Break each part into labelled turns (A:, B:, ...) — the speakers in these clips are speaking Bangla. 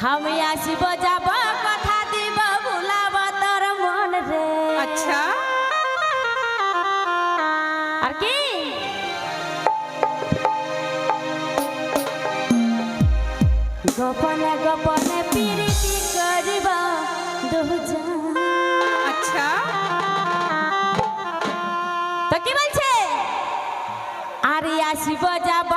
A: আসিব যাব কথা দিব ভুলাব তোর মন রে।
B: আচ্ছা।
A: আর কি? গোপনে গোপনে প্রীতি করিব দুজন।
B: আচ্ছা।
A: তো কি বলছে? আরে আসিব যাব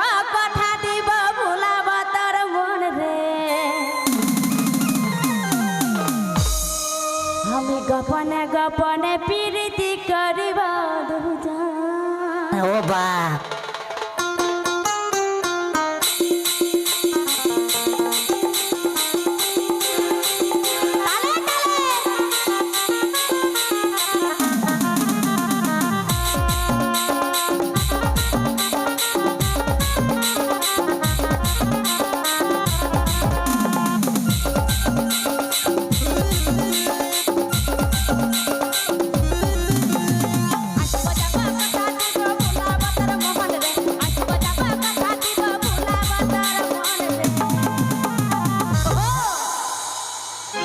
A: গোপনে গোপনে প্রীতি করিব
C: ও বাপ।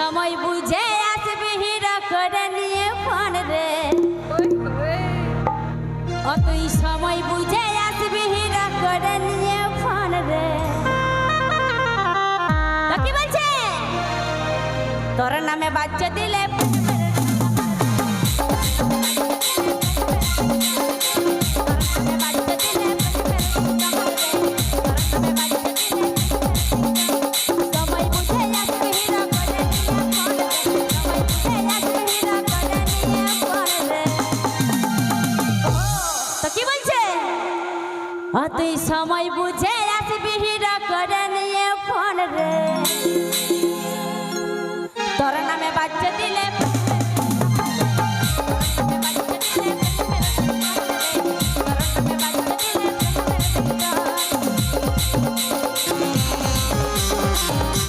A: সময় বুঝে আসবে হিরো করে নিয়ে ফোন রে। অতই সময় বুঝে আসবি হিরো করে নিয়ে ফোন রে। কি বলছে? তোর নামে বাচ্চা দিলে অতই সময় বুঝে আসবি হিরো করে নিয়ে ফোন রে। তোর নামে বাচ্চা দিলে